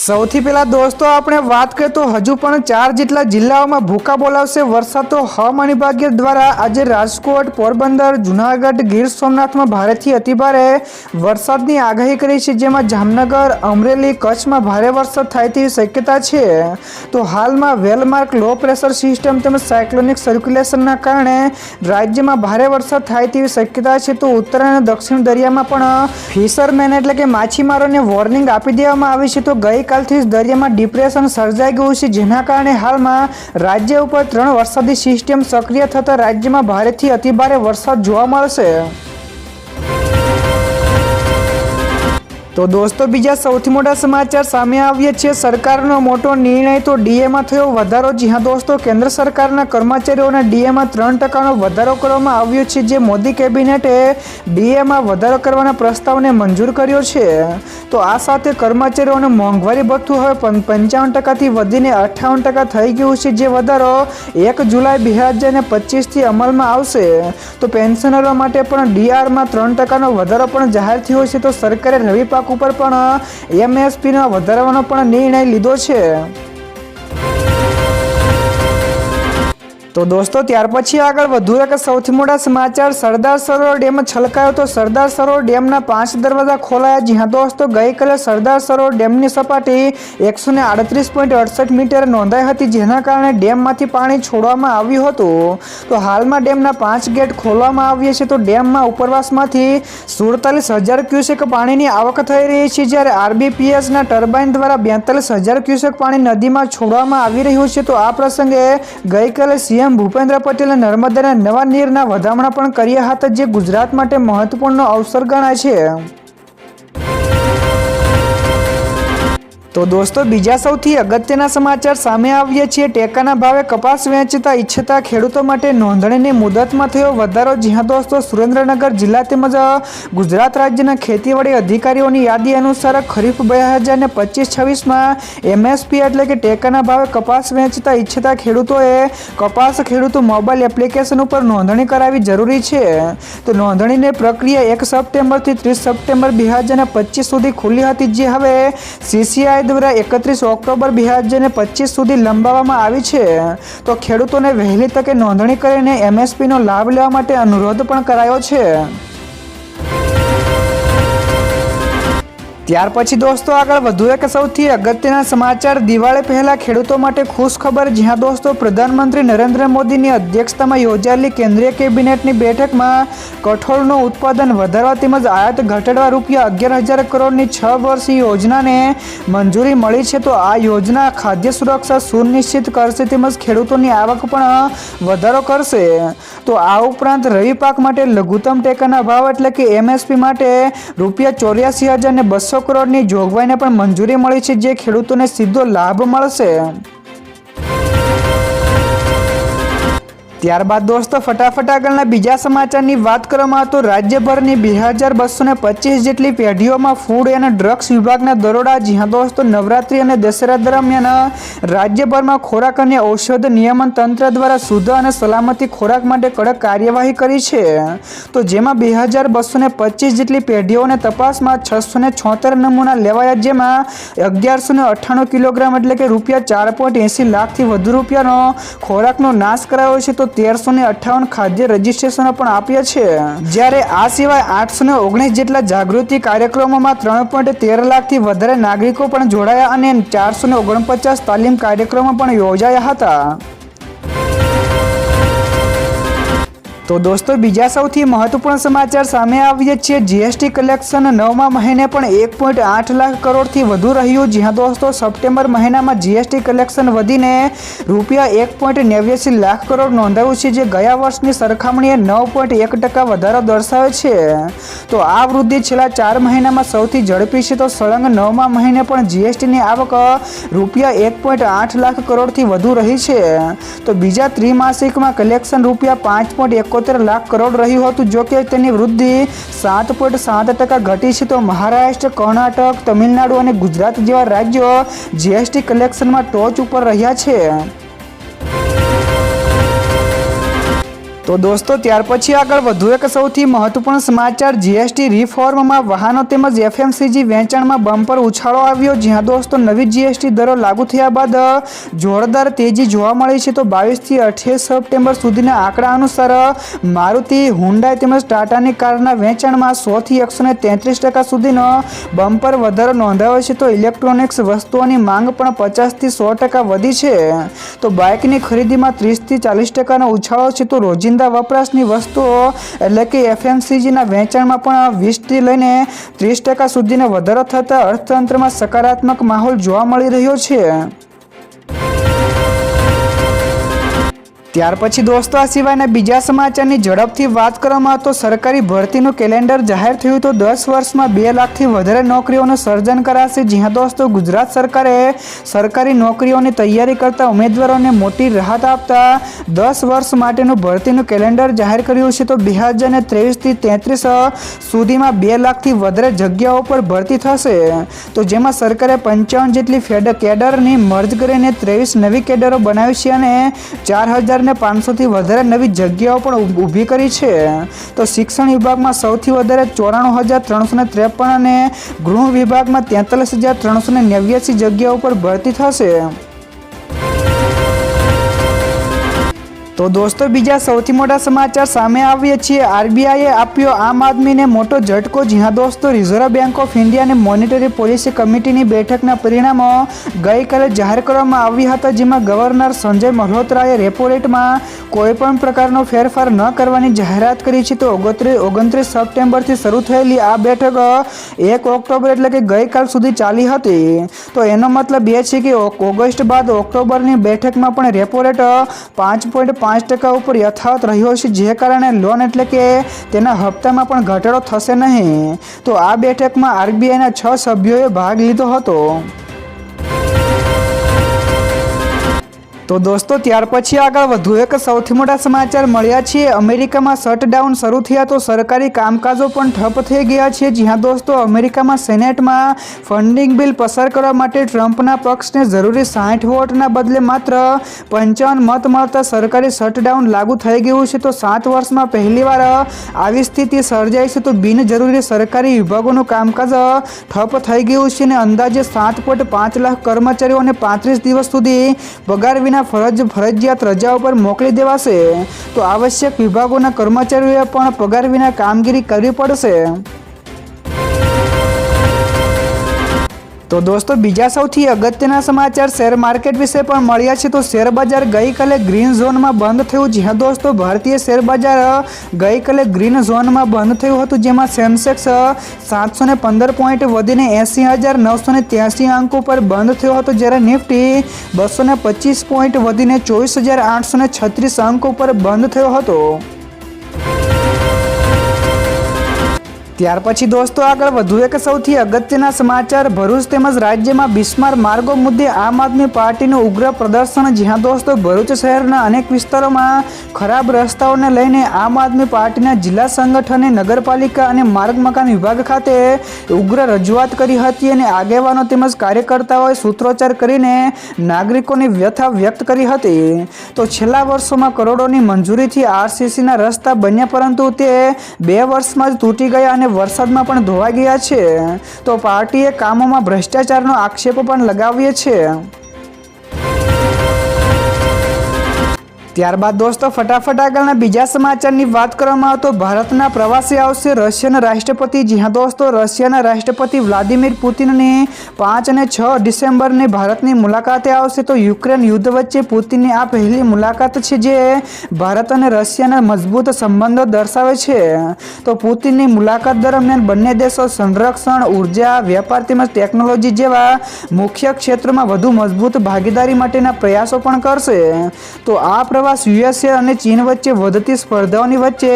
સૌથી પહેલા દોસ્તો, આપણે વાત કરીએ તો હજુ પણ ચાર જેટલા જિલ્લાઓમાં ભૂકા બોલાવશે વરસાદ. તો હવામાન વિભાગ દ્વારા આજે રાજકોટ, પોરબંદર, જુનાગઢ, ગીર સોમનાથમાં ભારેથી અતિભારે વરસાદની આગાહી કરી છે, જેમાં જામનગર, અમરેલી, કચ્છમાં ભારે વરસાદ થાય તેવી શક્યતા છે. તો હાલમાં well marked low pressure system તેમજ સાયક્લોનિક સર્ક્યુલેશનના કારણે રાજ્યમાં ભારે વરસાદ થાય તેવી શક્યતા છે. તો ઉત્તર અને દક્ષિણ દરિયામાં પણ ફિશરમેન એટલે કે માછીમારોને વોર્નિંગ આપી દેવામાં આવી છે. તો ગઈકાલથી જ દરિયામાં ડિપ્રેશન સર્જાઈ ગયું છે. જેના કારણે હાલમાં રાજ્ય ઉપર ત્રણ વરસાદી સિસ્ટમ સક્રિય થતા રાજ્યમાં ભારેથી અતિભારે વરસાદ જોવા મળશે. તો દોસ્તો, બીજા સૌથી મોટા સમાચાર સામે આવ્યા છે. સરકારનો મોટો નિર્ણય તો ડીએમાં થયો વધારો. જી હા દોસ્તો, કેન્દ્ર સરકારના કર્મચારીઓના ડીએમાં ત્રણ ટકાનો વધારો કરવામાં આવ્યો છે, જે મોદી કેબિનેટે ડીએમાં વધારો કરવાના પ્રસ્તાવને મંજૂર કર્યો છે. તો આ સાથે કર્મચારીઓને મોંઘવારી ભથ્થું હવે પંચાવન ટકાથી વધીને અઠ્ઠાવન ટકા થઈ ગયું છે, જે વધારો એક જુલાઈ બે હજાર ને પચીસથી અમલમાં આવશે. તો પેન્શનરો માટે પણ ડીઆરમાં ત્રણ ટકાનો વધારો પણ જાહેર થયો છે. તો સરકારે રવિ પાક ઉપર પણ એમએસપીના વધારવાનો પણ નિર્ણય લીધો છે. તો દોસ્તો, ત્યાર પછી આગળ વધુ એક સૌથી મોટા સમાચાર. સરદાર સરોવર ડેમ છલકાયો તો સરદાર સરોવર ડેમના પાંચ દરવાજા ખોલાયા. જી હા દોસ્તો, ગઈકાલે સરદાર સરોવર ડેમની સપાટી એકસો ને આડત્રીસ પોઈન્ટ અડસઠ મીટર નોંધાઈ હતી, જેના કારણે ડેમમાંથી પાણી છોડવામાં આવ્યું હતું. તો હાલમાં ડેમના પાંચ ગેટ ખોલવામાં આવ્યા છે. તો ડેમમાં ઉપરવાસમાંથી સુડતાલીસ હજાર ક્યુસેક પાણીની આવક થઈ રહી છે, જ્યારે આરબીપીએસના ટર્બાઇન દ્વારા બેતાલીસ હજાર ક્યુસેક પાણી નદીમાં છોડવામાં આવી રહ્યું છે. તો આ પ્રસંગે ગઈકાલે સીએમ ભૂપેન્દ્ર પટેલે નર્મદાના નવા નીરના વધામણા પણ કર્યા હતા, જે ગુજરાત માટે મહત્વપૂર્ણ અવસર ગણાય છે. તો દોસ્તો, બીજા સૌથી અગત્યના સમાચાર સામે આવ્યા છીએ. ટેકાના ભાવે કપાસ વેચતા ઈચ્છતા ખેડૂતો માટે નોંધણીની મુદતમાં થયો વધારો. જ્યાં દોસ્તો, સુરેન્દ્રનગર જિલ્લા તેમજ ગુજરાત રાજ્યના ખેતીવાડી અધિકારીઓની યાદી અનુસાર ખરીફ બે હજાર ને પચીસ છવ્વીસમાં એમએસપી એટલે કે ટેકાના ભાવે કપાસ વેચતા ઈચ્છતા ખેડૂતોએ કપાસ ખેડૂતો મોબાઈલ એપ્લિકેશન ઉપર નોંધણી કરાવવી જરૂરી છે. તો નોંધણીની પ્રક્રિયા એક સપ્ટેમ્બરથી ત્રીસ સપ્ટેમ્બર બે હજાર પચીસ સુધી ખુલ્લી હતી. જે હવે સીસીઆઈ દ્વારા એકત્રીસ ઓક્ટોબર બે હજાર પચીસ સુધી લંબાવવામાં આવી છે. તો ખેડૂતોને વહેલી તકે નોંધણી કરીને એમએસપીનો લાભ લેવા માટે અનુરોધ પણ કરાયો છે. ત્યાર પછી દોસ્તો આગળ વધુ એક સૌથી અગત્યના સમાચાર. દિવાળી પહેલા ખેડૂતો માટે ખુશ ખબર, જ્યાં દોસ્તો પ્રધાનમંત્રી નરેન્દ્ર મોદીની અધ્યક્ષતામાં યોજાયેલી કેન્દ્રીય કેબિનેટની બેઠકમાં કઠોળનું ઉત્પાદન વધારવા તેમજ આયાત ઘટાડવા રૂપિયા અગિયાર હજાર કરોડની છ વર્ષની યોજનાને મંજૂરી મળી છે, તો આ યોજના ખાદ્ય સુરક્ષા સુનિશ્ચિત કરશે તેમજ ખેડૂતોની આવક પણ વધારો કરશે. તો આ ઉપરાંત રવિ પાક માટે લઘુત્તમ ટેકાના ભાવ એટલે કે એમએસપી માટે રૂપિયા ચોર્યાસી હજાર બસો કરોડની જોગવાઈને પણ મંજૂરી મળી છે જે ખેડૂતોને સીધો લાભ મળશે. ત્યારબાદ દોસ્તો, ફટાફટ આગળના બીજા સમાચારની વાત કરવામાં તો રાજ્યભરની બે હજાર બસો ને પચીસ જેટલી પેઢીઓમાં ફૂડ અને ડ્રગ્સ વિભાગના દરોડા જ્યાં દોસ્તો, નવરાત્રી અને દશેરા દરમિયાન રાજ્યભરમાં ખોરાક અને ઔષધ નિયમન તંત્ર દ્વારા શુદ્ધ અને સલામતી ખોરાક માટે કડક કાર્યવાહી કરી છે. તો જેમાં બે હજાર બસો ને પચીસ જેટલી પેઢીઓને તપાસમાં છસો ને છોતેર નમૂના લેવાયા, જેમાં અગિયારસો ને અઠ્ઠાણું કિલોગ્રામ એટલે કે રૂપિયા ચાર પોઈન્ટ એંસી લાખથી વધુ રૂપિયાનો ખોરાકનો નાશ કરાયો છે. તો તેરસો ને અઠ્ઠાવન ખાદ્ય રજીસ્ટ્રેશનો પણ આપ્યા છે. જ્યારે આ સિવાય આઠસો ને ઓગણીસ જેટલા જાગૃતિ કાર્યક્રમોમાં ત્રણ પોઈન્ટ તેર લાખથી વધારે નાગરિકો પણ જોડાયા અને ચારસો ને ઓગણપચાસ તાલીમ કાર્યક્રમો પણ યોજાયા હતા. તો દોસ્તો, બીજા સૌથી મહત્વપૂર્ણ સમાચાર સામે આવ્યા છે. જીએસટી કલેક્શન નવમા મહિને પણ એક પોઈન્ટ આઠ લાખ કરોડથી વધુ રહ્યું. જ્યાં દોસ્તો, સપ્ટેમ્બર મહિનામાં જીએસટી કલેક્શન વધીને રૂપિયા એક પોઈન્ટ નેવ્યાસી લાખ કરોડ નોંધાયું છે, જે ગયા વર્ષની સરખામણીએ નવ પોઈન્ટ એક ટકા વધારો દર્શાવે છે. તો આ વૃદ્ધિ છેલ્લા ચાર મહિનામાં સૌથી ઝડપી છે. તો સળંગ નવમા મહિને પણ જીએસટીની આવક રૂપિયા એક પોઈન્ટ આઠ લાખ કરોડથી વધુ રહી છે. તો બીજા ત્રિમાસિકમાં કલેક્શન રૂપિયા પાંચ પોઈન્ટ એકોતેર લાખ કરોડ રહ્યું હતું, જો કે તેની વૃદ્ધિ સાત પોઈન્ટ સાત ટકા ઘટી છે. તો મહારાષ્ટ્ર, કર્ણાટક, તમિલનાડુ અને ગુજરાત જેવા રાજ્યો જીએસટી કલેક્શનમાં ટોચ ઉપર રહ્યા છે. તો દોસ્તો, ત્યાર પછી આગળ વધુ એક સૌથી મહત્વપૂર્ણ સમાચાર જીએસટી રિફોર્મમાં વાહનો તેમજ એફએમસીજી વેચાણમાં બમ્પર ઉછાળો આવ્યો, જ્યાં દોસ્તો નવી જીએસટી દરો લાગુ થયા બાદ જોરદાર તેજી જોવા મળી છે. તો બાવીસથી અઠ્યાવીસ સપ્ટેમ્બર સુધીના આંકડા અનુસાર મારુતિ હુન્ડાઈ તેમજ ટાટાની કારના વેચાણમાં સોથી એકસો ને તેત્રીસ ટકા સુધીનો બમ્પર વધારો નોંધાયો છે. તો ઇલેક્ટ્રોનિક્સ વસ્તુઓની માંગ પણ પચાસથી સો ટકા વધી છે. તો બાઇકની ખરીદીમાં ત્રીસથી ચાલીસ ટકાનો ઉછાળો છે. તો રોજિંદા વપરાશની વસ્તુઓ, એટલે કે એફએમસીજીના વેચાણમાં પણ વીસથી લઈને ત્રીસ ટકા સુધીનો વધારો થતાં અર્થતંત્રમાં સકારાત્મક માહોલ જોવા મળી રહ્યો છે. ત્યાર પછી દોસ્તો, આ સિવાયના બીજા સમાચારની ઝડપથી વાત કરવામાં તો સરકારી ભરતીનું કેલેન્ડર જાહેર થયું તો દસ વર્ષમાં બે લાખથી વધારે નોકરીઓનું સર્જન કરાશે. જ્યાં દોસ્તો, ગુજરાત સરકારે સરકારી નોકરીઓની તૈયારી કરતા ઉમેદવારોને મોટી રાહત આપતા દસ વર્ષ માટેનું ભરતીનું કેલેન્ડર જાહેર કર્યું છે. તો બે હજાર ત્રેવીસથી તેત્રીસ સુધીમાં બે લાખથી વધારે જગ્યાઓ પર ભરતી થશે. તો જેમાં સરકારે પંચાવન જેટલી ફેડ, કેડરની મર્જ કરીને ત્રેવીસ નવી કેડરો બનાવી છે અને ચાર હજાર ને પાંચસોથી વધારે નવી જગ્યાઓ પણ ઊભી કરી છે. તો શિક્ષણ વિભાગમાં સૌથી વધારે ચોરાણું હજાર ત્રણસો ને ત્રેપન અને ગૃહ વિભાગમાં તેતાલીસ હજાર ત્રણસો ને નેવ્યાસી જગ્યાઓ પર ભરતી થશે. તો દોસ્તો, બીજા સૌથી મોટા સમાચાર સામે આવીએ છીએ. આરબીઆઈએ આપ્યો આમ આદમીને મોટો ઝટકો જ્યાં દોસ્તો રિઝર્વ બેંક ઓફ ઇન્ડિયાની મોનિટરી પોલિસી કમિટીની બેઠકના પરિણામો ગઈકાલે જાહેર કરવામાં આવ્યા હતા, જેમાં ગવર્નર સંજય મલ્હોત્રાએ રેપો રેટમાં કોઈપણ પ્રકારનો ફેરફાર ન કરવાની જાહેરાત કરી છે. તો ઓગણત્રીસ ઓગણત્રીસ સપ્ટેમ્બરથી શરૂ થયેલી આ બેઠક એક ઓક્ટોબર એટલે કે ગઈકાલ સુધી ચાલી હતી. તો એનો મતલબ એ છે કે ઓગ- ઓગસ્ટ બાદ ઓક્ટોબરની બેઠકમાં પણ રેપો રેટ પાંચ પોઈન્ટ પાંચ ટકા ઉપર યથાવત રહ્યો છે, જે કારણે લોન એટલે કે તેના હપ્તામાં પણ ઘટાડો થશે નહીં. તો આ બેઠકમાં આરબીઆઈના છ સભ્યોએ ભાગ લીધો હતો. તો દોસ્તો, ત્યાર પછી આગળ વધુ એક સૌથી મોટા સમાચાર મળ્યા છે. અમેરિકામાં શટડાઉન શરૂ થયા તો સરકારી કામકાજો પણ ઠપ થઈ ગયા છે. જ્યાં દોસ્તો, અમેરિકામાં સેનેટમાં ફંડિંગ બિલ પસાર કરવા માટે ટ્રમ્પના પક્ષને જરૂરી સાઠ વોટના બદલે માત્ર પંચાવન મત મળતા સરકારી શટડાઉન લાગુ થઈ ગયું છે. તો સાત વર્ષમાં પહેલીવાર આવી સ્થિતિ સર્જાઈ છે. તો બિનજરૂરી સરકારી વિભાગોનું કામકાજ ઠપ થઈ ગયું છે અને અંદાજે સાત પોઈન્ટ પાંચ લાખ કર્મચારીઓને પાંત્રીસ દિવસ સુધી પગાર વિના ફરજ ફરજિયાત રજા ઉપર મોકલી દેવાશે. તો આવશ્યક વિભાગોના કર્મચારીઓએ પણ પગાર વિના કામગીરી કરવી પડશે. તો દોસ્તો, બીજા સૌથી અગત્યના સમાચાર શેર માર્કેટ વિશે પણ મળ્યા છે. તો શેર બજાર ગઈકાલે ગ્રીન ઝોનમાં બંધ થયું જ્યાં દોસ્તો, ભારતીય શેર બજાર ગઈકાલે ગ્રીન ઝોનમાં બંધ થયું હતું, જેમાં સેન્સેક્સ સાતસો ને પંદર પોઈન્ટ વધીને એંસી હજાર નવસો ને ત્યાસી અંક ઉપર બંધ થયો હતો, જ્યારે નિફ્ટી બસો ને પચીસ પોઈન્ટ વધીને ચોવીસ હજાર આઠસો ને છત્રીસ અંક ઉપર બંધ થયો હતો. ત્યાર પછી દોસ્તો આગળ વધુ એક સૌથી અગત્યના સમાચાર. ભરૂચ તેમજ રાજ્યમાં બિસ્માર માર્ગો મુદ્દે આમ આદમી પાર્ટીનું ઉગ્ર પ્રદર્શન. જ્યાં દોસ્તો ભરૂચ શહેરના અનેક વિસ્તારોમાં ખરાબ રસ્તાઓને લઈને આમ આદમી પાર્ટીના જિલ્લા સંગઠને નગરપાલિકા અને માર્ગ મકાન વિભાગ ખાતે ઉગ્ર રજૂઆત કરી હતી અને આગેવાનો તેમજ કાર્યકર્તાઓએ સૂત્રોચ્ચાર કરીને નાગરિકોની વ્યથા વ્યક્ત કરી હતી. તો છેલ્લા વર્ષોમાં કરોડોની મંજૂરીથી આરસીસીના રસ્તા બન્યા, પરંતુ તે બે વર્ષમાં જ તૂટી ગયા અને વરસાદમાં પણ ધોવાઈ ગયા છે તો પાર્ટીએ કામોમાં ભ્રષ્ટાચારનો આક્ષેપ પણ લગાવ્યો છે. ત્યારબાદ દોસ્તો, ફટાફટ આગળના બીજા સમાચારની વાત કરવામાં આવે ભારતના પ્રવાસે આવશે રશિયાના રાષ્ટ્રપતિ. જ્યાં દોસ્તો, રશિયાના રાષ્ટ્રપતિ વ્લાદિમીર પુતિનને પાંચ અને છ ડિસેમ્બરને ભારતની મુલાકાતે આવશે. તો યુક્રેન યુદ્ધ વચ્ચે પુતિનની આ પહેલી મુલાકાત છે જે ભારત અને રશિયાના મજબૂત સંબંધો દર્શાવે છે. તો પુતિનની મુલાકાત દરમિયાન બંને દેશો સંરક્ષણ, ઊર્જા, વેપાર તેમજ ટેકનોલોજી જેવા મુખ્ય ક્ષેત્રોમાં વધુ મજબૂત ભાગીદારી માટેના પ્રયાસો પણ કરશે. તો આ પ્રવાસ યુએસએ અને ચીન વચ્ચે વધતી સ્પર્ધાઓની વચ્ચે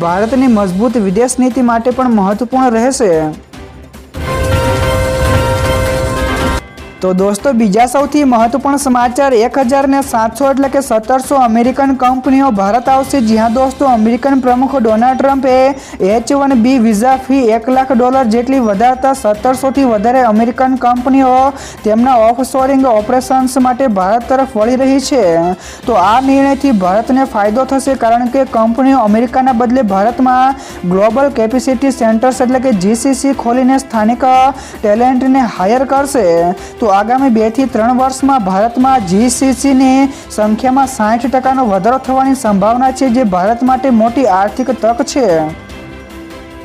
ભારતની મજબૂત વિદેશ નીતિ માટે પણ મહત્વપૂર્ણ રહેશે. તો દોસ્તો, બીજા સૌથી મહત્વપૂર્ણ સમાચાર એક હજાર ને સાતસો એટલે કે સત્તરસો અમેરિકન કંપનીઓ ભારત આવશે. જ્યાં દોસ્તો, અમેરિકન પ્રમુખ ડોનાલ્ડ ટ્રમ્પે H one B visa fee એક લાખ ડોલર જેટલી વધારતા સત્તરસોથી વધારે અમેરિકન કંપનીઓ તેમના ઓફશોરિંગ ઓપરેશન્સ માટે ભારત તરફ વળી રહી છે. તો આ નિર્ણયથી ભારતને ફાયદો થશે કારણ કે કંપનીઓ અમેરિકાના બદલે ભારતમાં ગ્લોબલ કેપેસિટી સેન્ટર્સ એટલે કે જીસીસી ખોલીને સ્થાનિક ટેલેન્ટને હાયર કરશે. તો આગામી બેથી ત્રણ વર્ષમાં ભારતમાં જીસીસીની સંખ્યામાં સાઠ ટકાનો વધારો થવાની સંભાવના છે, જે ભારત માટે મોટી આર્થિક તક છે.